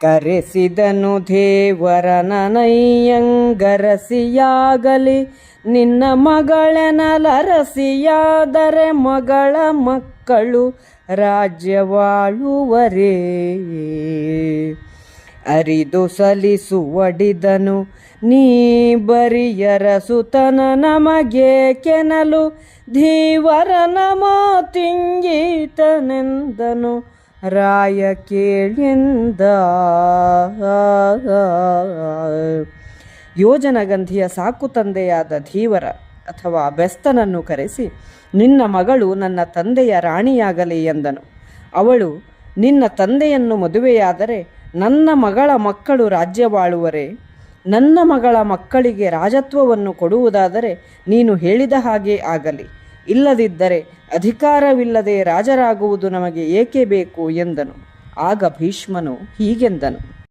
ಕರೆಸಿದನು ದೇವರನನಯ್ಯಂಗರಸಿಯಾಗಲಿ ನಿನ್ನ ಮಗಳನಲರಸಿಯಾದರೆ ಮಗಳ ಮಕ್ಕಳು ರಾಜ್ಯವಾಳುವರೇ. ಅರಿದು ಸಲಿಸುವಡಿದನು ನೀ ಬರಿಯರಸುತನ ನಮಗೆ ಕೆನಲು ಧೀವರನ ಮಾತಿಂಗೀತನೆಂದನು ರಾಯ ಕೇಳಿಂದ ಯೋಜನಗಂಧಿಯ ಸಾಕು ತಂದೆಯಾದ ಧೀವರ ಅಥವಾ ಬೆಸ್ತನನ್ನು ಕರೆಸಿ, ನಿನ್ನ ಮಗಳು ನನ್ನ ತಂದೆಯ ರಾಣಿಯಾಗಲಿ ಎಂದನು. ಅವಳು, ನಿನ್ನ ತಂದೆಯನ್ನು ಮದುವೆಯಾದರೆ ನನ್ನ ಮಗಳ ಮಕ್ಕಳು ರಾಜ್ಯವಾಳುವರೆ. ನನ್ನ ಮಗಳ ಮಕ್ಕಳಿಗೆ ರಾಜತ್ವವನ್ನು ಕೊಡುವುದಾದರೆ ನೀನು ಹೇಳಿದ ಹಾಗೆ ಆಗಲಿ. ಇಲ್ಲದಿದ್ದರೆ ಅಧಿಕಾರವಿಲ್ಲದೆ ರಾಜರಾಗುವುದು ನಮಗೆ ಏಕೆ ಬೇಕು ಎಂದನು. ಆಗ ಭೀಷ್ಮನು ಹೀಗೆಂದನು.